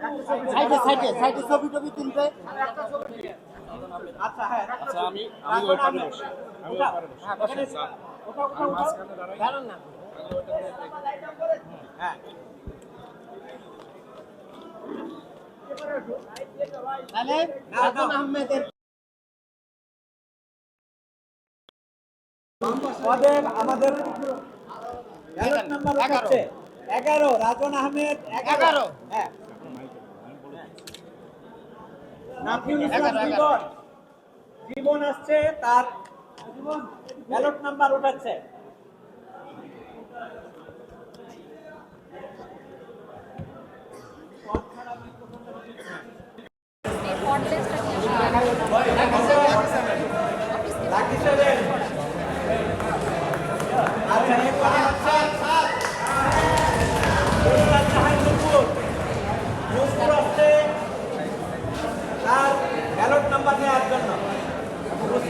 সাইডে সাইডে সাইডে ছবি টবি তুলবে। আচ্ছা হ্যাঁ আচ্ছা আমি আমি ওই পারে বসি। আমি ওই পারে বসি। হ্যাঁ। স্যার ওটা ওটা ওটা দাঁড়ান না। হ্যাঁ। তাহলে রাজন আহমেদের আমাদের আমাদের এগারো। রাজন আহমেদ এগারো। এগারো। হ্যাঁ নাফিউল ইসলাম এগারো, এগারো। জীবন। আসছে তার ব্যালট নাম্বার উঠাচ্ছে। আচ্ছা এরপরে হচ্ছে নুসরাত জাহান নুপুর নুপুর আসছে তার ব্যালট নাম্বার নেওয়ার জন্য নুসরাত জাহান নুপুর এদিকে ঘুরে হ্যাঁ সবাই ওইদিকে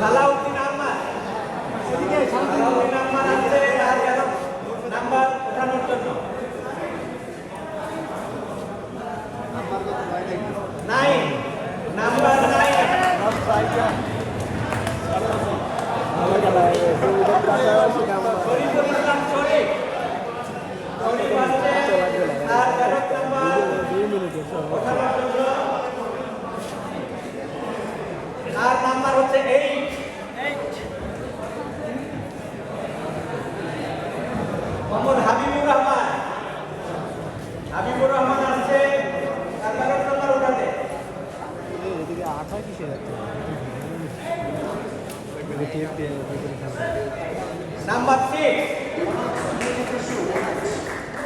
সালাউদ্দিন আহমদ সালাউদ্দিন আহমদ আছে ব্যালট নাম্বার ওঠানোর জন্য nine number nine Shariful Islam Sharif Sharif আছে তার নাম্বার হচ্ছে এইট মোহাম্মদ হাবিবুর রহমান। হাবিবুর রহমান আসছে। তার ব্যালট নাম্বার ওঠাতে নাম্বার সিক্স